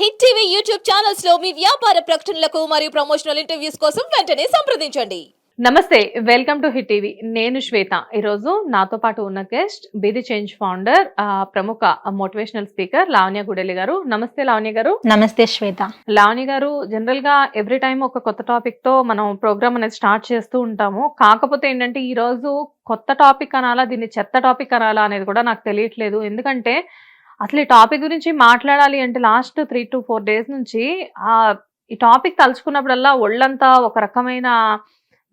Hit TV YouTube ఛానల్స్లో మీ వ్యాపార ప్రకటనలకు మరియు ప్రమోషనల్ ఇంటర్వ్యూస్ కోసం వెంటనే సంప్రదించండి. నమస్తే వెల్కమ్ టు హిట్ టీవీ. నేను శ్వేత. ఈరోజు నాతో పాటు ఉన్న guest be the change founder ప్రముఖ మోటివేషనల్ స్పీకర్ లావణ్య గుడెలి గారు. నమస్తే లావణ్య గారు. నమస్తే శ్వేత. లావణ్య గారు జనరల్గా ఎవ్రీ టైం ఒక కొత్త టాపిక్తో మనం ప్రోగ్రామ్ అనేది స్టార్ట్ చేస్తూ ఉంటాము. కాకపోతే ఏంటంటే ఈ రోజు కొత్త టాపిక్ అనాలా దీన్ని చెత్త టాపిక్ అనాలా అనేది కూడా నాకు తెలియట్లేదు. ఎందుకంటే అసలు ఈ టాపిక్ గురించి మాట్లాడాలి అంటే last three to four days నుంచి ఆ ఈ టాపిక్ తలుచుకున్నప్పుడల్లా ఒళ్ళంతా ఒక రకమైన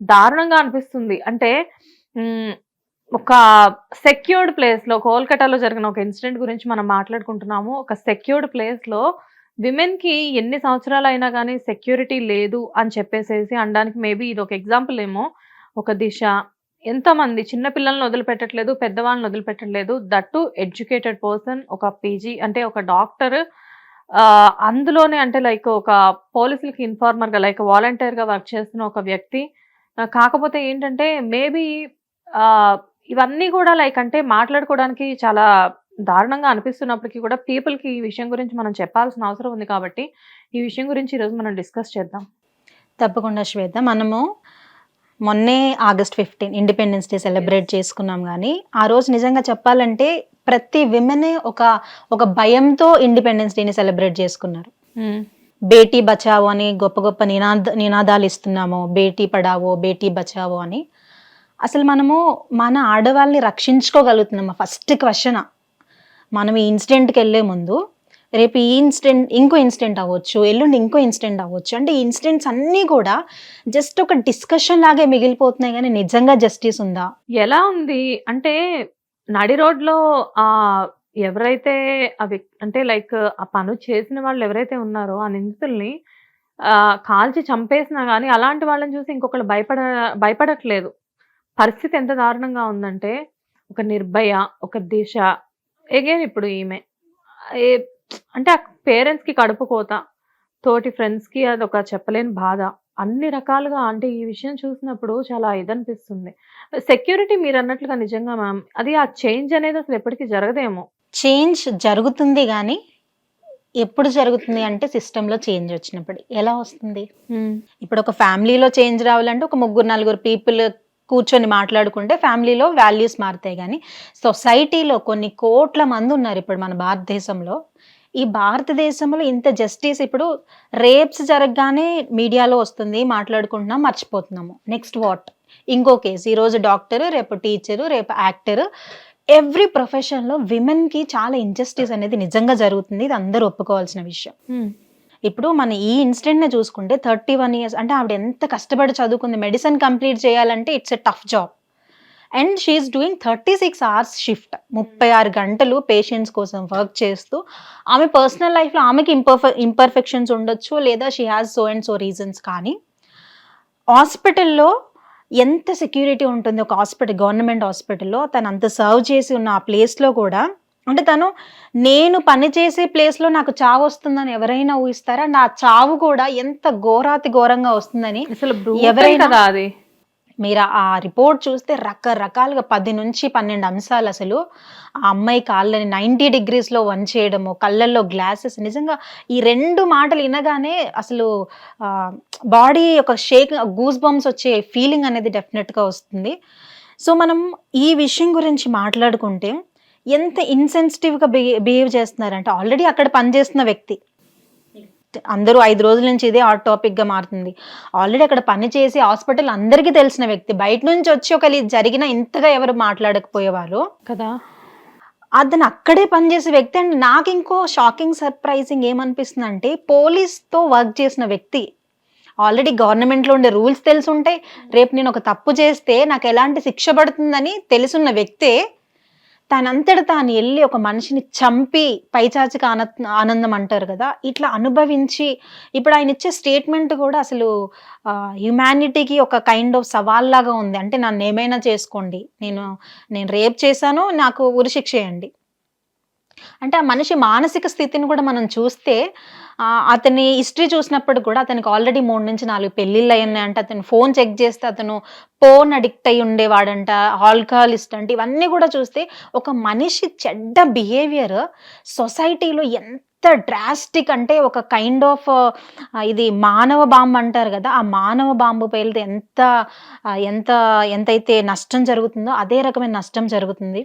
దారుణంగా అనిపిస్తుంది. అంటే ఒక సెక్యూర్డ్ ప్లేస్లో కోల్కతాలో జరిగిన ఒక ఇన్సిడెంట్ గురించి మనం మాట్లాడుకుంటున్నాము. ఒక సెక్యూర్డ్ ప్లేస్లో విమెన్కి ఎన్ని సంవత్సరాలు అయినా కానీ సెక్యూరిటీ లేదు అని చెప్పేసేసి అనడానికి మేబీ ఇది ఒక ఎగ్జాంపుల్ ఏమో. ఒక దిశ ఎంతమంది చిన్న పిల్లల్ని వదిలిపెట్టట్లేదు పెద్దవాళ్ళని వదిలిపెట్టట్లేదు దట్టు ఎడ్యుకేటెడ్ పర్సన్ ఒక పీజీ అంటే ఒక డాక్టర్ అందులోనే అంటే లైక్ ఒక పోలీసులకి ఇన్ఫార్మర్గా లైక్ వాలంటీర్గా వర్క్ చేస్తున్న ఒక వ్యక్తి. కాకపోతే ఏంటంటే మేబీ ఇవన్నీ కూడా లైక్ అంటే మాట్లాడుకోవడానికి చాలా దారుణంగా అనిపిస్తున్నప్పటికీ కూడా పీపుల్కి ఈ విషయం గురించి మనం చెప్పాల్సిన అవసరం ఉంది కాబట్టి ఈ విషయం గురించి ఈరోజు మనం డిస్కస్ చేద్దాం. తప్పకుండా శ్వేత. మనము మొన్నే August fifteen independence day celebrate చేసుకున్నాం కానీ ఆ రోజు నిజంగా చెప్పాలంటే ప్రతి విమెనే ఒక ఒక భయంతో ఇండిపెండెన్స్ డేని సెలబ్రేట్ చేసుకున్నారు. బేటీ బచావో అని గొప్ప గొప్ప నినాద నినాదాలు ఇస్తున్నాము బేటీ పడావో బేటీ బచావో అని. అసలు మనము మన ఆడవాళ్ళని రక్షించుకోగలుగుతున్నామా? ఫస్ట్ క్వశ్చన్ మనం ఈ ఇన్సిడెంట్కి వెళ్ళే ముందు రేపు ఈ ఇన్సిడెంట్ ఇంకో ఇన్సిడెంట్ అవ్వచ్చు ఎల్లుండి ఇంకో ఇన్సిడెంట్ అవ్వచ్చు. అంటే ఈ ఇన్సిడెంట్స్ అన్నీ కూడా జస్ట్ ఒక డిస్కషన్ లాగే మిగిలిపోతున్నాయి కానీ నిజంగా జస్టిస్ ఉందా? ఎలా ఉంది? అంటే నడి రోడ్లో ఆ ఎవరైతే అవి అంటే లైక్ ఆ పను చేసిన వాళ్ళు ఎవరైతే ఉన్నారో ఆ నిందితుల్ని కాల్చి చంపేసినా కానీ అలాంటి వాళ్ళని చూసి ఇంకొకళ్ళు భయపడ భయపడట్లేదు. పరిస్థితి ఎంత దారుణంగా ఉందంటే ఒక నిర్భయ ఒక దిశ. ఎగేన్ ఇప్పుడు ఈమె? ఏ- అంటే ఆ పేరెంట్స్కి కడుపు కోత తోటి ఫ్రెండ్స్కి అది ఒక చెప్పలేని బాధ. అన్ని రకాలుగా అంటే ఈ విషయం చూసినప్పుడు చాలా ఇదనిపిస్తుంది. సెక్యూరిటీ మీరు అన్నట్లుగా నిజంగా మ్యామ్ అది ఆ చేంజ్ అనేది అసలు ఎప్పటికీ జరగదేమో. చేంజ్ జరుగుతుంది కానీ ఎప్పుడు జరుగుతుంది అంటే సిస్టంలో చేంజ్ వచ్చినప్పుడు. ఎలా వస్తుంది? ఇప్పుడు ఒక ఫ్యామిలీలో చేంజ్ రావాలంటే ఒక ముగ్గురు నలుగురు పీపుల్ కూర్చొని మాట్లాడుకుంటే ఫ్యామిలీలో వాల్యూస్ మారుతాయి కానీ సొసైటీలో కొన్ని కోట్ల మంది ఉన్నారు ఇప్పుడు మన భారతదేశంలో. ఈ భారతదేశంలో ఇంత జస్టిస్ ఇప్పుడు రేప్స్ జరగగానే మీడియాలో వస్తుంది మాట్లాడుకుంటున్నాం మర్చిపోతున్నాము. నెక్స్ట్ వాట్ ఇంకో కేసు ఈరోజు డాక్టర్ రేపు టీచరు రేపు యాక్టర్ ఎవ్రీ ప్రొఫెషన్లో విమెన్కి చాలా ఇంజస్టిస్ అనేది నిజంగా జరుగుతుంది. ఇది అందరూ ఒప్పుకోవాల్సిన విషయం. ఇప్పుడు మన ఈ ఇన్సిడెంట్ని చూసుకుంటే థర్టీ వన్ ఇయర్స్ అంటే ఆవిడ ఎంత కష్టపడి చదువుకుంది మెడిసిన్ కంప్లీట్ చేయాలంటే it's a tough job and she is doing thirty six hours shift ముప్పై ఆరు గంటలు పేషెంట్స్ కోసం వర్క్ చేస్తూ ఆమె పర్సనల్ లైఫ్లో ఆమెకి ఇంపర్ఫె ఇంపర్ఫెక్షన్స్ ఉండొచ్చు లేదా she has so and so reasons కానీ హాస్పిటల్లో ఎంత సెక్యూరిటీ ఉంటుంది? ఒక హాస్పిటల్ గవర్నమెంట్ హాస్పిటల్లో తను అంత సర్వ్ చేసి ఉన్న ఆ ప్లేస్లో కూడా అంటే తను నేను పని చేసే ప్లేస్లో నాకు చావు వస్తుందని ఎవరైనా ఊహిస్తారా? నా చావు కూడా ఎంత ఘోరాతి ఘోరంగా వస్తుందని అసలు ఎవరైనా- అది. మీరు ఆ రిపోర్ట్ చూస్తే రకరకాలుగా పది నుంచి పన్నెండు అంశాలు అసలు. ఆ అమ్మాయి కాళ్ళని నైంటీ డిగ్రీస్లో వన్ చేయడము కళ్ళల్లో గ్లాసెస్. నిజంగా ఈ రెండు మాటలు వినగానే అసలు బాడీ ఒక షేక్ గూస్ బంప్స్ వచ్చే ఫీలింగ్ అనేది డెఫినెట్గా వస్తుంది. సో మనం ఈ విషయం గురించి మాట్లాడుకుంటే ఎంత ఇన్సెన్సిటివ్గా బిహేవ్ చేస్తున్నారంటే ఆల్రెడీ అక్కడ పనిచేస్తున్న వ్యక్తి అందరూ ఐదు రోజుల నుంచి ఇదే హాట్ టాపిక్గా మారుతుంది. ఆల్రెడీ అక్కడ పని చేసి హాస్పిటల్ అందరికీ తెలిసిన వ్యక్తి బయట నుంచి వచ్చి ఒక జరిగిన ఇంతగా ఎవరు మాట్లాడకపోయేవారు. కదా? అతను అక్కడే పనిచేసే వ్యక్తి అండ్ నాకు ఇంకో షాకింగ్ సర్ప్రైజింగ్ ఏమనిపిస్తుంది అంటే పోలీస్తో వర్క్ చేసిన వ్యక్తి. ఆల్రెడీ గవర్నమెంట్లో ఉండే రూల్స్ తెలుసుంటే రేపు నేను ఒక తప్పు చేస్తే నాకు ఎలాంటి శిక్ష పడుతుందని తెలుసున్న వ్యక్తే తనంతట తాను వెళ్ళి ఒక మనిషిని చంపి పైచాచిక ఆన ఆనందం అంటారు కదా ఇట్లా అనుభవించి ఇప్పుడు ఆయన ఇచ్చే స్టేట్మెంట్ కూడా అసలు హ్యుమానిటీకి ఒక కైండ్ ఆఫ్ సవాల్లాగా ఉంది. అంటే నన్ను ఏమైనా చేసుకోండి నేను నేను రేప్ చేశాను నాకు ఉరిశిక్ష చేయండి అంటే ఆ మనిషి మానసిక స్థితిని కూడా మనం చూస్తే అతని హిస్టరీ చూసినప్పుడు కూడా అతనికి ఆల్రెడీ మూడు నుంచి నాలుగు పెళ్ళిళ్ళు అయ్యాయంటే అతను ఫోన్ చెక్ చేస్తే అతను ఫోన్ అడిక్ట్ అయి ఉండేవాడంట. ఆల్కహాలిస్ట్ అంటే ఇవన్నీ కూడా చూస్తే ఒక మనిషి చెడ్డ బిహేవియర్ సొసైటీలో ఎంత డ్రాస్టిక్ అంటే ఒక కైండ్ ఆఫ్ ఇది మానవ బాంబు అంటారు కదా ఆ మానవ బాంబు పేలితే ఎంత ఎంత ఎంతైతే నష్టం జరుగుతుందో అదే రకమైన నష్టం జరుగుతుంది.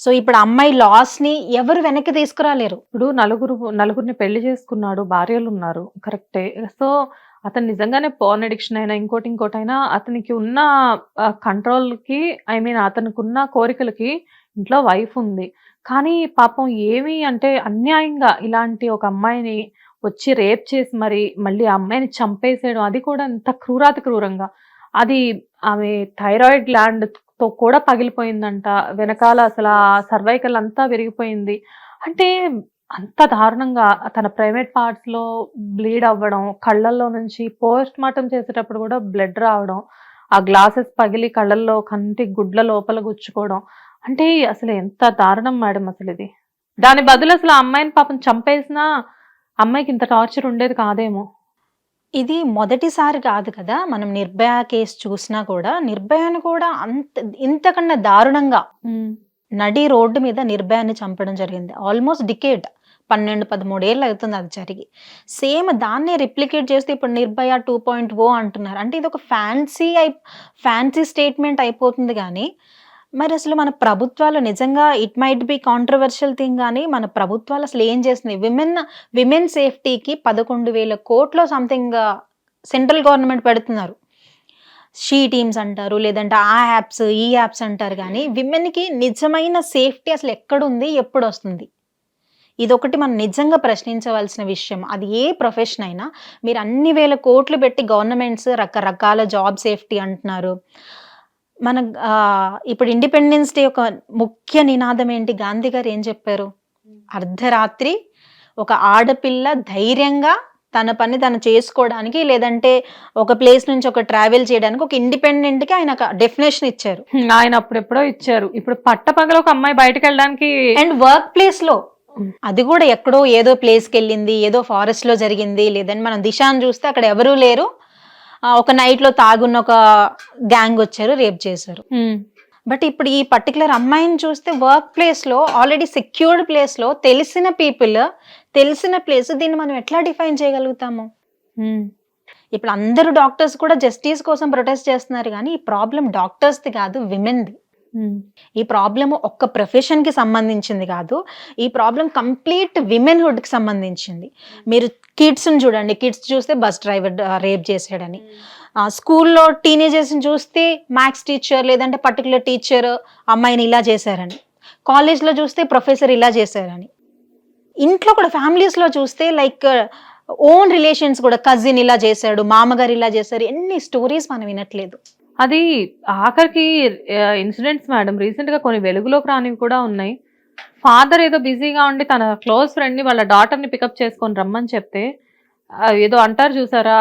సో ఇప్పుడు అమ్మాయి లాస్ని ఎవరు వెనక్కి తీసుకురాలేరు. ఇప్పుడు నలుగురు నలుగురిని పెళ్ళి చేసుకున్నాడు భార్యలు ఉన్నారు. కరెక్టే సో అతను నిజంగానే పోర్న్ అడిక్షన్ అయినా ఇంకోటి ఇంకోటి అయినా అతనికి ఉన్న కంట్రోల్కి ఐ మీన్ అతనికి ఉన్న కోరికలకి ఇంట్లో వైఫ్ ఉంది. కానీ పాపం ఏమి అంటే అన్యాయంగా ఇలాంటి ఒక అమ్మాయిని వచ్చి రేప్ చేసి మరి మళ్ళీ ఆ అమ్మాయిని చంపేసేయడం అది కూడా ఎంత క్రూరాతి క్రూరంగా అది ఆమె థైరాయిడ్ గ్లాండ్ తో కూడా పగిలిపోయిందంట. వెనకాల అసలు ఆ సర్వైకల్ అంతా విరిగిపోయింది. అంటే అంత దారుణంగా తన ప్రైవేట్ పార్ట్స్లో బ్లీడ్ అవ్వడం కళ్ళల్లో నుంచి పోస్ట్ మార్టం చేసేటప్పుడు కూడా బ్లడ్ రావడం ఆ గ్లాసెస్ పగిలి కళ్ళల్లో కంటి గుడ్ల లోపల గుచ్చుకోవడం. అంటే అసలు ఎంత దారుణం మేడం అసలు ఇది. దాని బదులు అసలు ఆ అమ్మాయిని పాపం చంపేసినా అమ్మాయికి ఇంత టార్చర్ ఉండేది కాదేమో. ఇది మొదటిసారి కాదు కదా మనం నిర్భయ కేసు చూసినా కూడా నిర్భయను కూడా అంత ఇంతకన్నా దారుణంగా నడి రోడ్డు మీద నిర్భయాన్ని చంపడం జరిగింది. ఆల్మోస్ట్ డికేట్ పన్నెండు పదమూడేళ్ళు అవుతుంది అది జరిగి. సేమ్ దాన్నే రిప్లికేట్ చేస్తే ఇప్పుడు నిర్భయ టూ పాయింట్ ఓ అంటున్నారు. అంటే ఇది ఒక ఫ్యాన్సీ అయి ఫ్యాన్సీ స్టేట్మెంట్ అయిపోతుంది కానీ మరి అసలు మన ప్రభుత్వాలు నిజంగా it might be controversial thing కానీ మన ప్రభుత్వాలు అసలు ఏం చేస్తున్నాయి? విమెన్ విమెన్ సేఫ్టీకి పదకొండు వేల కోట్లు సంథింగ్ సెంట్రల్ గవర్నమెంట్ పెడుతున్నారు. షీ టీమ్స్ అంటారు లేదంటే ఆ యాప్స్ ఈ యాప్స్ అంటారు కానీ విమెన్కి నిజమైన సేఫ్టీ అసలు ఎక్కడుంది? ఎప్పుడు వస్తుంది ఇదొకటి మనం నిజంగా ప్రశ్నించవలసిన విషయం. అది ఏ ప్రొఫెషన్ అయినా మీరు అన్ని వేల కోట్లు పెట్టి గవర్నమెంట్స్ రకరకాల జాబ్ సేఫ్టీ అంటున్నారు. మన ఇప్పుడు ఇండిపెండెన్స్ డే యొక్క ముఖ్య నినాదం ఏంటి? గాంధీ గారు ఏం చెప్పారు? అర్ధరాత్రి ఒక ఆడపిల్ల ధైర్యంగా తన పని తను చేసుకోవడానికి లేదంటే ఒక ప్లేస్ నుంచి ఒక ట్రావెల్ చేయడానికి ఒక ఇండిపెండెంట్కి ఆయన డెఫినేషన్ ఇచ్చారు. ఆయన అప్పుడెప్పుడో ఇచ్చారు. ఇప్పుడు పట్టపగల ఒక అమ్మాయి బయటకు వెళ్ళడానికి అండ్ వర్క్ ప్లేస్లో అది కూడా ఎక్కడో ఏదో ప్లేస్కి వెళ్ళింది ఏదో ఫారెస్ట్లో జరిగింది లేదంటే మనం దిశాను చూస్తే అక్కడ ఎవరూ లేరు. ఒక నైట్లో తాగున్న ఒక గ్యాంగ్ వచ్చారు రేప్ చేశారు. బట్ ఇప్పుడు ఈ పర్టికులర్ అమ్మాయిని చూస్తే వర్క్ ప్లేస్లో ఆల్రెడీ సెక్యూర్డ్ ప్లేస్లో తెలిసిన పీపుల్ తెలిసిన ప్లేస్ దీన్ని మనం ఎట్లా డిఫైన్ చేయగలుగుతాము? హ్మ్. ఇప్పుడు అందరూ డాక్టర్స్ కూడా జస్టిస్ కోసం ప్రొటెస్ట్ చేస్తున్నారు కానీ ఈ ప్రాబ్లం డాక్టర్స్ది కాదు విమెన్ది హ్మ్. ఈ ప్రాబ్లమ్ ఒక్క ప్రొఫెషన్కి సంబంధించింది కాదు ఈ ప్రాబ్లం కంప్లీట్ విమెన్హుడ్కి సంబంధించింది. మీరు కిడ్స్ని చూడండి. కిడ్స్ చూస్తే బస్ డ్రైవర్ రేప్ చేశాడని. స్కూల్లో టీనేజర్స్ని చూస్తే మ్యాథ్స్ టీచర్ లేదంటే పర్టికులర్ టీచర్ అమ్మాయిని ఇలా చేశారని. కాలేజ్లో చూస్తే ప్రొఫెసర్ ఇలా చేశారని. ఇంట్లో కూడా ఫ్యామిలీస్లో చూస్తే లైక్ ఓన్ రిలేషన్స్ కూడా కజిన్ ఇలా చేశాడు మామగారు ఇలా చేశారు. ఎన్ని స్టోరీస్ మనం వినట్లేదు. అది ఆఖరికి ఇన్సిడెంట్స్ మేడం రీసెంట్గా కొన్ని వెలుగులోకి రానివి కూడా ఉన్నాయి. ఫాదర్ ఏదో బిజీగా ఉండి తన క్లోజ్ ఫ్రెండ్ని వాళ్ళ డాటర్ని పికప్ చేసుకొని రమ్మని చెప్తే ఏదో అంటారు చూసారా?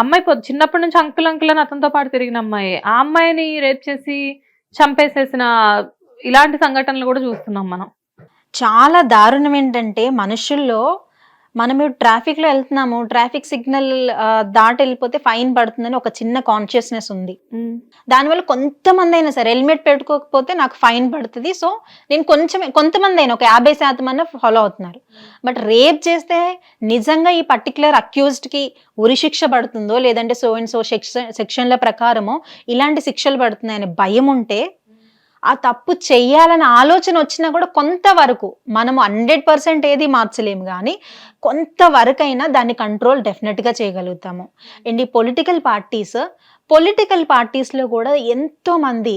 అమ్మాయి చిన్నప్పటి నుంచి అంకుల్ అంకుల్ అని అతనితో పాటు తిరిగిన అమ్మాయి. ఆ అమ్మాయిని రేప్ చేసి చంపేసేసిన ఇలాంటి సంఘటనలు కూడా చూస్తున్నాం మనం. చాలా దారుణం ఏంటంటే మనుషుల్లో మనం ట్రాఫిక్లో వెళ్తున్నాము ట్రాఫిక్ సిగ్నల్ దాటి వెళ్ళిపోతే ఫైన్ పడుతుందని ఒక చిన్న కాన్షియస్నెస్ ఉంది. దానివల్ల కొంతమంది అయినా సరే హెల్మెట్ పెట్టుకోకపోతే నాకు ఫైన్ పడుతుంది. సో నేను కొంచెం కొంతమంది అయినా ఒక యాభై శాతం అన్న ఫాలో అవుతున్నారు. బట్ రేప్ చేస్తే నిజంగా ఈ పర్టికులర్ అక్యూజ్డ్కి ఉరి శిక్ష పడుతుందో లేదంటే సో అండ్ సో సెక్షన్ సెక్షన్ల ప్రకారమో ఇలాంటి శిక్షలు పడుతున్నాయనే భయం ఉంటే ఆ తప్పు చెయ్యాలన్న ఆలోచన వచ్చినా కూడా కొంతవరకు మనము హండ్రెడ్ పర్సెంట్ ఏది మార్చలేము. కానీ కొంతవరకైనా దాన్ని కంట్రోల్ డెఫినెట్గా చేయగలుగుతాము. అండ్ ఈ పొలిటికల్ పార్టీస్ పొలిటికల్ పార్టీస్లో కూడా ఎంతోమంది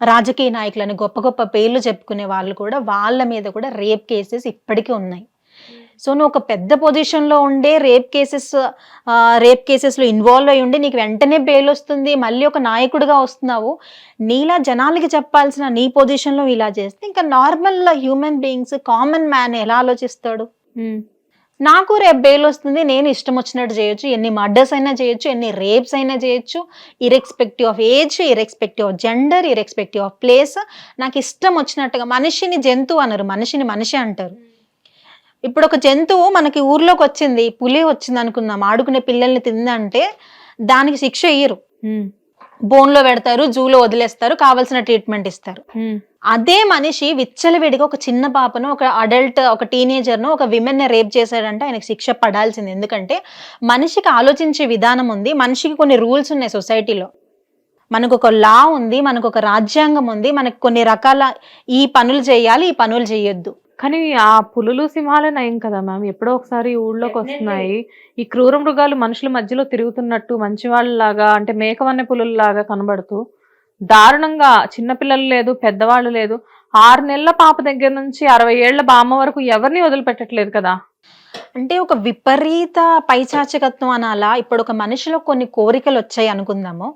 రాజకీయ నాయకులని గొప్ప గొప్ప పేర్లు చెప్పుకునే వాళ్ళు కూడా వాళ్ళ మీద కూడా రేప్ కేసెస్ ఇప్పటికీ ఉన్నాయి. సో నువ్వు ఒక పెద్ద పొజిషన్లో ఉండే రేప్ కేసెస్ రేప్ కేసెస్లో ఇన్వాల్వ్ అయి ఉండి నీకు వెంటనే బెయిల్ వస్తుంది మళ్ళీ ఒక నాయకుడిగా వస్తున్నావు నీలా జనాలకి చెప్పాల్సిన నీ పొజిషన్లో ఇలా చేస్తే ఇంకా normal human beings common man ఎలా ఆలోచిస్తాడు? నాకు రేపు బెయిల్ వస్తుంది నేను ఇష్టం వచ్చినట్టు చేయొచ్చు ఎన్ని మర్డర్స్ అయినా చేయొచ్చు ఎన్ని రేప్స్ అయినా చేయొచ్చు. Irrespective of age irrespective of gender irrespective of place నాకు ఇష్టం వచ్చినట్టుగా మనిషిని జంతువు అనరు మనిషిని మనిషి అంటారు. ఇప్పుడు ఒక జంతువు మనకి ఊర్లోకి వచ్చింది పులి వచ్చింది అనుకుందాం ఆడుకునే పిల్లల్ని తిందంటే దానికి శిక్ష ఇయ్యరు. బోన్లో పెడతారు జూలో వదిలేస్తారు కావాల్సిన ట్రీట్మెంట్ ఇస్తారు. అదే మనిషి విచ్చలవిడిగా ఒక చిన్న పాపను ఒక అడల్ట్ ఒక టీనేజర్ను ఒక విమెన్ రేప్ చేశాడంటే ఆయనకు శిక్ష పడాల్సింది. ఎందుకంటే మనిషికి ఆలోచించే విధానం ఉంది మనిషికి కొన్ని రూల్స్ ఉన్నాయి సొసైటీలో మనకు ఒక లా ఉంది మనకు ఒక రాజ్యాంగం ఉంది మనకు కొన్ని రకాల ఈ పనులు చేయాలి ఈ పనులు చేయొద్దు. కానీ ఆ పులులు సింహాలే నయం కదా మ్యామ్? ఎప్పుడో ఒకసారి ఊళ్ళోకి వస్తున్నాయి. ఈ క్రూర మృగాలు మనుషుల మధ్యలో తిరుగుతున్నట్టు మంచి వాళ్ళలాగా అంటే మేకవన్నె పులుల్లాగా కనబడుతూ దారుణంగా చిన్నపిల్లలు లేదు పెద్దవాళ్ళు లేదు ఆరు నెలల పాప దగ్గర నుంచి అరవై ఏళ్ళ బామ్మ వరకు ఎవరిని వదిలిపెట్టట్లేదు కదా? అంటే ఒక విపరీత పైచాచకత్వం అనాలా? ఇప్పుడు ఒక మనిషిలో కొన్ని కోరికలు వచ్చాయి అనుకుందాము.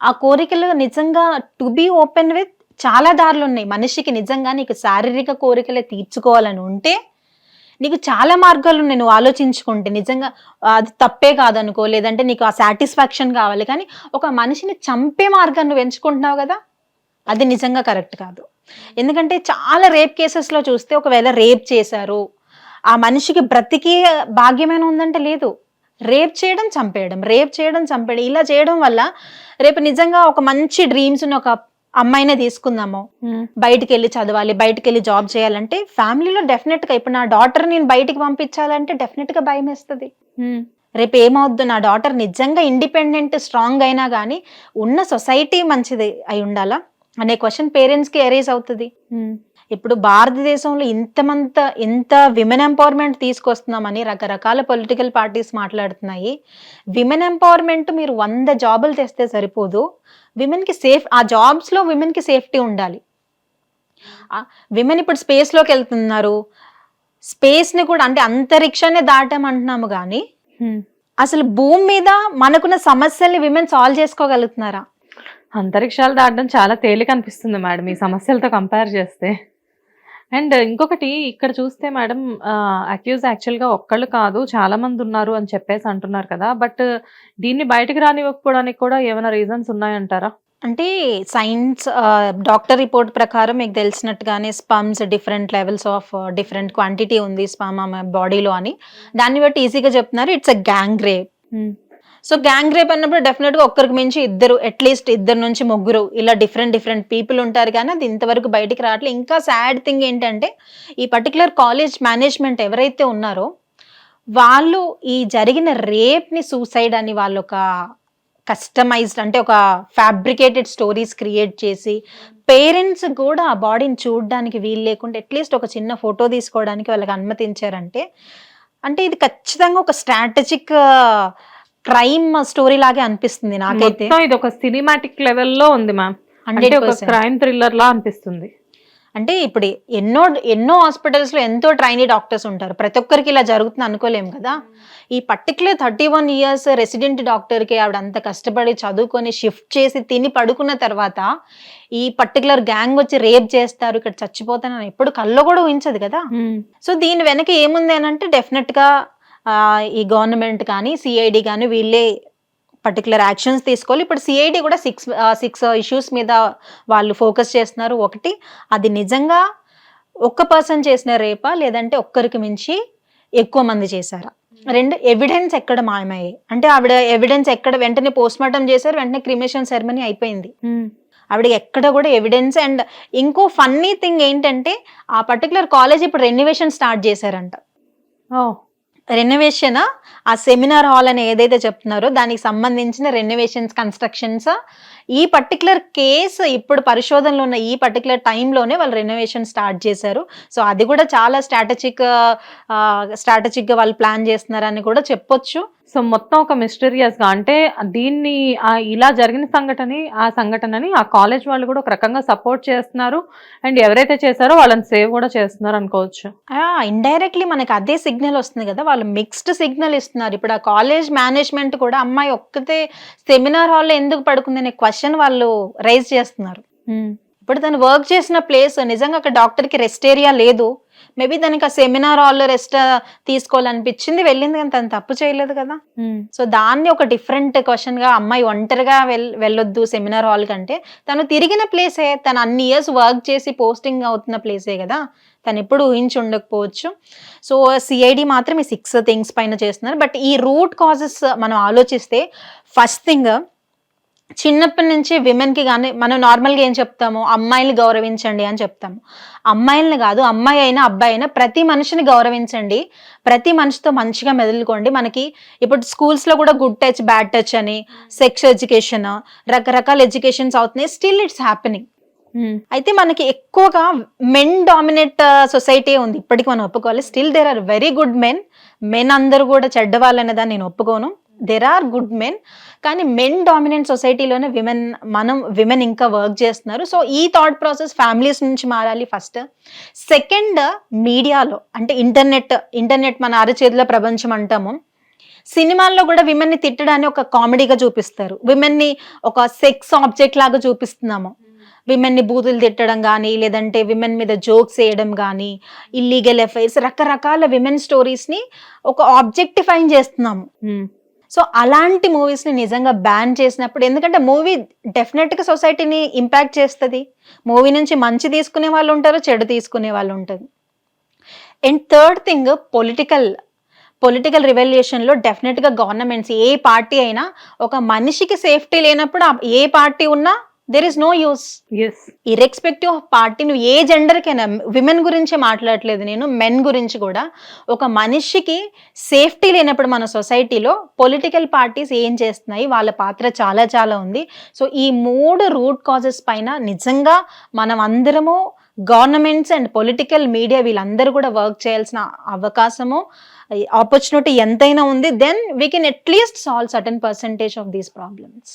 ఆ కోరికలు నిజంగా టు బీ ఓపెన్ విత్ చాలా దారులు ఉన్నాయి మనిషికి నిజంగా నీకు శారీరక కోరికలే తీర్చుకోవాలని ఉంటే నీకు చాలా మార్గాలు ఉన్నాయి నువ్వు ఆలోచించుకుంటే. నిజంగా అది తప్పే కాదనుకో లేదంటే నీకు ఆ సాటిస్ఫాక్షన్ కావాలి. కానీ ఒక మనిషిని చంపే మార్గాన్ని నువ్వు ఎంచుకుంటున్నావు కదా అది నిజంగా కరెక్ట్ కాదు. ఎందుకంటే చాలా రేప్ కేసెస్లో చూస్తే ఒకవేళ రేప్ చేశారు ఆ మనిషికి బ్రతికి భాగ్యమైన ఉందంటే లేదు. రేప్ చేయడం చంపేయడం రేప్ చేయడం చంపేయడం ఇలా చేయడం వల్ల రేపు నిజంగా ఒక మంచి డ్రీమ్స్ని ఒక అమ్మాయినే తీసుకుందాము. బయటికి వెళ్ళి చదవాలి బయటికి వెళ్ళి జాబ్ చేయాలంటే ఫ్యామిలీలో డెఫినెట్గా ఇప్పుడు నా డాటర్ నేను బయటికి పంపించాలంటే డెఫినెట్గా భయం వేస్తుంది. రేపు ఏమవుద్దు నా డాటర్ నిజంగా ఇండిపెండెంట్ స్ట్రాంగ్ అయినా కానీ ఉన్న సొసైటీ మంచిది అయి ఉండాలా? అనే క్వశ్చన్ పేరెంట్స్కి ఎరేజ్ అవుతుంది. ఇప్పుడు భారతదేశంలో ఇంతమంత ఇంత విమెన్ ఎంపవర్మెంట్ తీసుకొస్తున్నామని రకరకాల పొలిటికల్ పార్టీస్ మాట్లాడుతున్నాయి. విమెన్ ఎంపవర్మెంట్ మీరు వంద జాబులు తెస్తే సరిపోదు. విమెన్కి సేఫ్ ఆ జాబ్స్లో విమెన్కి సేఫ్టీ ఉండాలి. విమెన్ ఇప్పుడు స్పేస్లోకి వెళ్తున్నారు. స్పేస్ని కూడా అంటే అంతరిక్షాన్ని దాటామంటున్నాము కానీ అసలు భూమి మీద మనకున్న సమస్యల్ని విమెన్ సాల్వ్ చేసుకోగలుగుతున్నారా? అంతరిక్షాలు దాటడం చాలా తేలిక అనిపిస్తుంది మేడం ఈ సమస్యలతో కంపేర్ చేస్తే. అండ్ ఇంకొకటి ఇక్కడ చూస్తే మేడం అక్యూజ్ యాక్చువల్గా ఒక్కళ్ళు కాదు చాలా మంది ఉన్నారు అని చెప్పేసి అంటున్నారు కదా. బట్ దీన్ని బయటకు రానివ్వకపోవడానికి కూడా ఏమైనా రీజన్స్ ఉన్నాయంటారా? అంటే సైన్స్ డాక్టర్ రిపోర్ట్ ప్రకారం మీకు తెలిసినట్టుగానే sperms different levels of different quantity ఉంది స్పమ్ ఆమె బాడీలో అని. దాన్ని బట్టి ఈజీగా చెప్తున్నారు it's a gang rape so gang rape అన్నప్పుడు డెఫినెట్గా ఒక్కరికి మించి ఇద్దరు అట్లీస్ట్ ఇద్దరు నుంచి ముగ్గురు ఇలా డిఫరెంట్ డిఫరెంట్ పీపుల్ ఉంటారు. కానీ అది ఇంతవరకు బయటికి రావట్లేదు ఇంకా సాడ్ థింగ్ ఏంటంటే ఈ పర్టికులర్ కాలేజ్ మేనేజ్మెంట్ ఎవరైతే ఉన్నారో వాళ్ళు ఈ జరిగిన రేప్ని సూసైడ్ అని వాళ్ళు ఒక కస్టమైజ్డ్ అంటే ఒక ఫ్యాబ్రికేటెడ్ స్టోరీస్ క్రియేట్ చేసి పేరెంట్స్ కూడా ఆ బాడీని చూడడానికి వీలు లేకుండా అట్లీస్ట్ ఒక చిన్న ఫోటో తీసుకోవడానికి వాళ్ళకి అనుమతించారంటే అంటే ఇది ఖచ్చితంగా ఒక స్ట్రాటజిక్ క్రైమ్ స్టోరీ లాగే అనిపిస్తుంది నాకైతే. ఇది ఒక సినిమాటిక్ లెవెల్లో ఉంది మ్యామ్ అంటే ఒక 100%. క్రైమ్ థ్రిల్లర్ లా అనిపిస్తుంది. అంటే ఇప్పుడు ఎన్నో ఎన్నో హాస్పిటల్స్లో ఎంతో ట్రైనీ డాక్టర్స్ ఉంటారు. ప్రతి ఒక్కరికి ఇలా జరుగుతుంది అనుకోలేం కదా. ఈ particular thirty one years resident డాక్టర్కి ఆవిడ అంత కష్టపడి చదువుకొని షిఫ్ట్ చేసి తిని పడుకున్న తర్వాత ఈ పర్టికులర్ గ్యాంగ్ వచ్చి రేప్ చేస్తారు ఇక్కడ చచ్చిపోతానని ఎప్పుడు కల్లో కూడా ఊహించదు కదా. సో దీని వెనక ఏముంది అని అంటే డెఫినెట్గా ఈ గవర్నమెంట్ కానీ సిఐడి కానీ వీళ్ళే పర్టికులర్ యాక్షన్స్ తీసుకోవాలి. ఇప్పుడు సిఐడి కూడా సిక్స్ సిక్స్ ఇష్యూస్ మీద వాళ్ళు ఫోకస్ చేస్తున్నారు. ఒకటి అది నిజంగా ఒక్క పర్సన్ చేసిన రేపా? లేదంటే ఒక్కరికి మించి ఎక్కువ మంది చేశారా? రెండు ఎవిడెన్స్ ఎక్కడ మాయమయ్యాయి? అంటే ఆవిడ ఎవిడెన్స్ ఎక్కడ వెంటనే పోస్ట్ మార్టం చేశారు వెంటనే క్రిమేషన్ సెరమనీ అయిపోయింది. ఆవిడ ఎక్కడ కూడా ఎవిడెన్స్ అండ్ ఇంకో ఫన్నీ థింగ్ ఏంటంటే ఆ పర్టికులర్ కాలేజ్ ఇప్పుడు రెన్యువేషన్ స్టార్ట్ చేశారంట. ఓ. రెనోవేషన్ ఆ సెమినార్ హాల్ అని ఏదైతే చెప్తున్నారో దానికి సంబంధించిన రెనోవేషన్స్ కన్స్ట్రక్షన్స్ ఈ పర్టికులర్ కేసు ఇప్పుడు పరిశోధనలో ఉన్న ఈ పర్టికులర్ టైంలోనే వాళ్ళు రెనోవేషన్ స్టార్ట్ చేశారు. సో అది కూడా చాలా స్ట్రాటజిక్ స్ట్రాటజిక్గా వాళ్ళు ప్లాన్ చేస్తున్నారని కూడా చెప్పొచ్చు. సో మొత్తం ఒక మిస్టీరియస్గా అంటే దీన్ని ఇలా జరిగిన సంఘటన ఆ సంఘటనని ఆ కాలేజ్ వాళ్ళు కూడా ఒక రకంగా సపోర్ట్ చేస్తున్నారు. అండ్ ఎవరైతే చేశారో వాళ్ళని సేవ్ కూడా చేస్తున్నారు అనుకోవచ్చు. ఇండైరెక్ట్లీ మనకి అదే సిగ్నల్ వస్తుంది కదా. వాళ్ళు మిక్స్డ్ సిగ్నల్ ఇస్తున్నారు. ఇప్పుడు ఆ కాలేజ్ మేనేజ్మెంట్ కూడా అమ్మాయి ఒక్కతే సెమినార్ హాల్లో ఎందుకు పడుకుంది అనే క్వశ్చన్ వాళ్ళు రైజ్ చేస్తున్నారు. ఇప్పుడు తను వర్క్ చేసిన ప్లేస్ నిజంగా అక్కడ డాక్టర్కి రెస్ట్ ఏరియా లేదు. మేబీ దానికి ఆ సెమినార్ హాల్లో రెస్ట్ తీసుకోవాలనిపించింది వెళ్ళింది కానీ తను తప్పు చేయలేదు కదా. సో దాన్ని ఒక డిఫరెంట్ క్వశ్చన్గా అమ్మాయి ఒంటరిగా వెల్ వెళ్ళొద్దు సెమినార్ హాల్ కంటే. తను తిరిగిన ప్లేసే తను అన్ని ఇయర్స్ వర్క్ చేసి పోస్టింగ్ అవుతున్న ప్లేసే కదా. తను ఎప్పుడు ఊహించి ఉండకపోవచ్చు. సో సిఐడి మాత్రం ఈ సిక్స్ థింగ్స్ పైన చేస్తున్నారు. బట్ ఈ రూట్ కాజెస్ మనం ఆలోచిస్తే ఫస్ట్ థింగ్ చిన్నప్పటి నుంచి విమెన్కి కానీ మనం నార్మల్గా ఏం చెప్తాము? అమ్మాయిల్ని గౌరవించండి అని చెప్తాము. అమ్మాయిల్ని కాదు అమ్మాయి అయినా అబ్బాయి అయినా ప్రతి మనిషిని గౌరవించండి. ప్రతి మనిషితో మంచిగా మెదులుకోండి. మనకి ఇప్పుడు స్కూల్స్లో కూడా గుడ్ టచ్ బ్యాడ్ టచ్ అని సెక్స్ ఎడ్యుకేషన్ రకరకాల ఎడ్యుకేషన్స్ అవుతున్నాయి. స్టిల్ ఇట్స్ హ్యాపెనింగ్ అయితే మనకి ఎక్కువగా మెన్ డామినేట్ సొసైటీ ఉంది. ఇప్పటికి మనం ఒప్పుకోవాలి. Still there are very good men men అందరూ కూడా చెడ్డ వాళ్ళనేదాన్ని నేను ఒప్పుకోను. దెర్ ఆర్ గుడ్ మెన్ కానీ మెన్ డామినెంట్ సొసైటీలోనే విమెన్ మనం విమెన్ ఇంకా వర్క్ చేస్తున్నారు. సో ఈ థాట్ ప్రాసెస్ ఫ్యామిలీస్ నుంచి మారాలి ఫస్ట్ సెకండ్ మీడియాలో అంటే ఇంటర్నెట్ ఇంటర్నెట్ మన అరచేతిలో ప్రపంచం అంటాము. సినిమాల్లో కూడా విమెన్ని తిట్టడాన్ని ఒక కామెడీగా చూపిస్తారు. విమెన్ని ఒక సెక్స్ ఆబ్జెక్ట్ లాగా చూపిస్తున్నాము. విమెన్ని బూతులు తిట్టడం కానీ లేదంటే విమెన్ మీద జోక్స్ వేయడం కానీ ఇల్లీగల్ ఎఫైర్స్ రకరకాల విమెన్ స్టోరీస్ని ఒక ఆబ్జెక్టిఫైన్ చేస్తున్నాము. Hmm. సో అలాంటి మూవీస్ని నిజంగా బ్యాన్ చేసినప్పుడు ఎందుకంటే మూవీ డెఫినెట్గా సొసైటీని ఇంపాక్ట్ చేస్తుంది. మూవీ నుంచి మంచి తీసుకునే వాళ్ళు ఉంటారు చెడు తీసుకునే వాళ్ళు ఉంటారు. And third thing political political రివల్యూషన్లో డెఫినెట్గా గవర్నమెంట్స్ ఏ పార్టీ అయినా ఒక మనిషికి సేఫ్టీ లేనప్పుడు ఏ పార్టీ ఉన్నా there is no use irrespective of party నువ్వు ఏ జెండర్కైనా విమెన్ గురించి మాట్లాడట్లేదు నేను మెన్ గురించి కూడా. ఒక మనిషికి సేఫ్టీ లేనప్పుడు మన సొసైటీలో పొలిటికల్ పార్టీస్ ఏం చేస్తున్నాయి వాళ్ళ పాత్ర చాలా చాలా ఉంది. సో ఈ మూడు రూట్ కాజెస్ పైన నిజంగా మనం అందరము గవర్నమెంట్స్ అండ్ పొలిటికల్ మీడియా వీళ్ళందరూ కూడా వర్క్ చేయాల్సిన అవకాశము ఆపర్చునిటీ ఎంతైనా ఉంది then we can atleast solve certain percentage of these problems